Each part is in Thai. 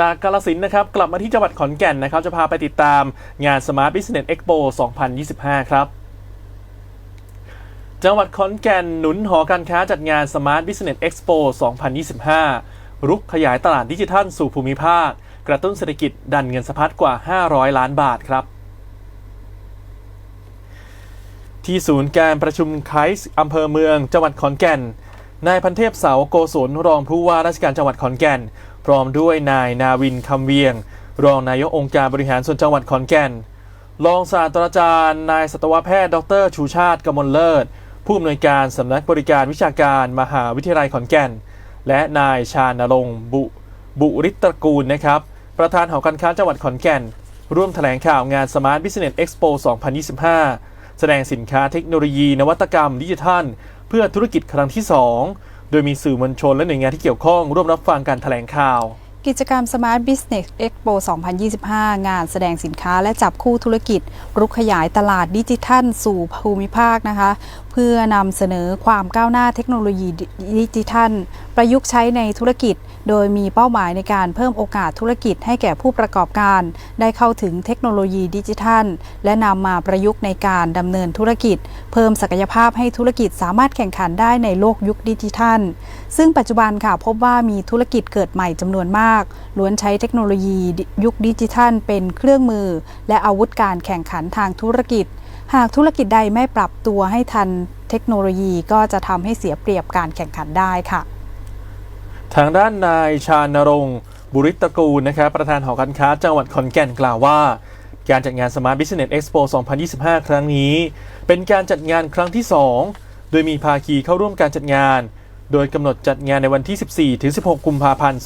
จากกาลสินนะครับ กลับมาที่จังหวัดขอนแก่นนะครับ จะพาไปติดตามงาน Smart Business Expo 2025 ครับ จังหวัดขอนแก่นหนุนหอการค้าจัดงาน Smart Business Expo 2025 รุกขยายตลาดดิจิทัลสู่ภูมิภาค กระตุ้นเศรษฐกิจดันเงินสะพัดกว่า 500 ล้านบาทครับที่ศูนย์การประชุมไคส์อำเภอเมือง จังหวัดขอนแก่น นายพันเทพเสาโกศลรองผู้ว่าราชการจังหวัดขอนแก่น พร้อมด้วยนายนาวินคำเวียง รองนายกองค์การบริหารส่วนจังหวัดขอนแก่น รองศาสตราจารย์ นายสัตวแพทย์ ดรชูชาติกมลเลิศ ผู้อำนวยการสำนักบริการวิชาการมหาวิทยาลัยขอนแก่น และนายชาญรงค์บุบุริตรกูลนะครับ ประธานหอการค้าจังหวัดขอนแก่น ร่วมแถลงข่าวงาน Smart Business Expo 2025 แสดงสินค้าเทคโนโลยี นวัตกรรมดิจิทัล เพื่อธุรกิจครั้งที่ 2 โดยมีสื่อมวลชนและหน่วยงานที่เกี่ยวข้องร่วมรับฟังการแถลงข่าว กิจกรรม Smart Business Expo 2025 งานแสดงสินค้าและจับคู่ธุรกิจ รุกขยายตลาดดิจิทัลสู่ภูมิภาคนะคะ เพื่อนำเสนอความก้าวหน้าเทคโนโลยีดิจิทัล ประยุกต์ใช้ในธุรกิจ โดยมีเป้าหมายในการเพิ่มโอกาสธุรกิจให้แก่ผู้ประกอบการ ได้เข้าถึงเทคโนโลยีดิจิทัล และนำมาประยุกต์ในการดำเนินธุรกิจ เพิ่มศักยภาพให้ธุรกิจสามารถแข่งขันได้ในโลกยุคดิจิทัล ซึ่งปัจจุบันค่ะพบว่ามีธุรกิจเกิดใหม่จำนวนมาก ล้วนใช้เทคโนโลยียุคดิจิทัล เป็นเครื่องมือ และอาวุธการแข่งขันทางธุรกิจ หากธุรกิจใดไม่ปรับตัวให้ทันเทคโนโลยีก็จะทำให้เสียเปรียบการแข่งขันได้ค่ะ ทางด้านนายชาญนรงค์บุริตกูลนะครับประธานหอการค้าจังหวัดขอนแก่นกล่าวว่าการจัดงาน Smart Business Expo 2025 ครั้งนี้ เป็นการจัดงานครั้งที่ 2 โดยมีภาคีเข้าร่วมการจัดงาน โดยกำหนดจัดงานในวันที่ 14 ถึง 16 กุมภาพันธ์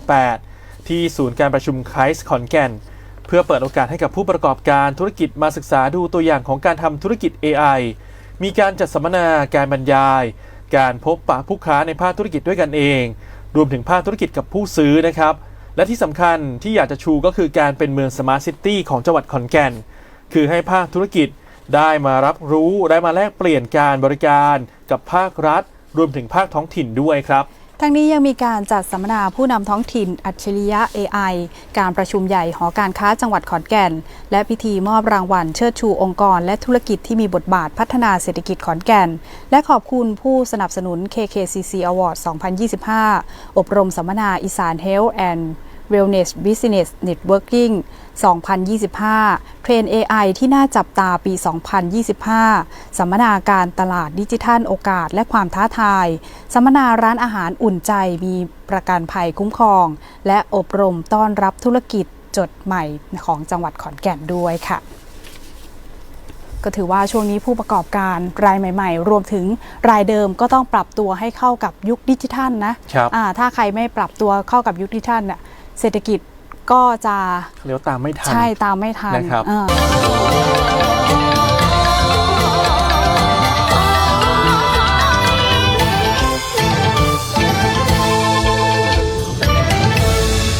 2568 ที่ศูนย์การประชุมไคส์ขอนแก่น เพื่อเปิดโอกาสให้กับผู้ประกอบการธุรกิจมาศึกษาดูตัวอย่างของการทำธุรกิจ AI มีการจัดสัมมนา การบรรยาย การพบปะผู้ค้าในภาคธุรกิจด้วยกันเอง รวมถึงภาคธุรกิจกับผู้ซื้อนะครับ และที่สำคัญที่อยากจะชูก็คือการเป็นเมืองสมาร์ทซิตี้ของจังหวัดขอนแก่น คือให้ภาคธุรกิจได้มารับรู้ ได้มาแลกเปลี่ยนการบริการกับภาครัฐ รวมถึงภาคท้องถิ่นด้วยครับทั้งนี้ยังมีการจัดสัมมนาผู้นำท้องถิ่นอัจฉริยะ AI การประชุมใหญ่หอการค้าจังหวัดขอนแก่น และพิธีมอบรางวัลเชิดชูองค์กร และธุรกิจที่มีบทบาทพัฒนาเศรษฐกิจขอนแก่น และขอบคุณผู้สนับสนุน KKCC Award 2025 อบรมสัมมนาอีสาน Health and Wellness Business Networking 2025 เทรน AI ที่น่าจับตาปี 2025 สัมมนาการตลาดดิจิทัลโอกาสและความท้าทาย สัมมนาร้านอาหารอุ่นใจมีประกันภัยคุ้มครอง และอบรมต้อนรับธุรกิจจดใหม่ของจังหวัดขอนแก่นด้วยค่ะก็ถือว่าช่วงนี้ผู้ประกอบการรายใหม่ ๆ รวมถึงรายเดิมก็ต้องปรับตัวให้เข้ากับยุคดิจิทัลนะครับอ่าถ้าใครไม่ปรับตัวเข้ากับยุคดิจิทัลเนี่ย เศรษฐกิจก็จะเลี้ยวตามไม่ทันใช่ตามไม่ทันนะครับอ่า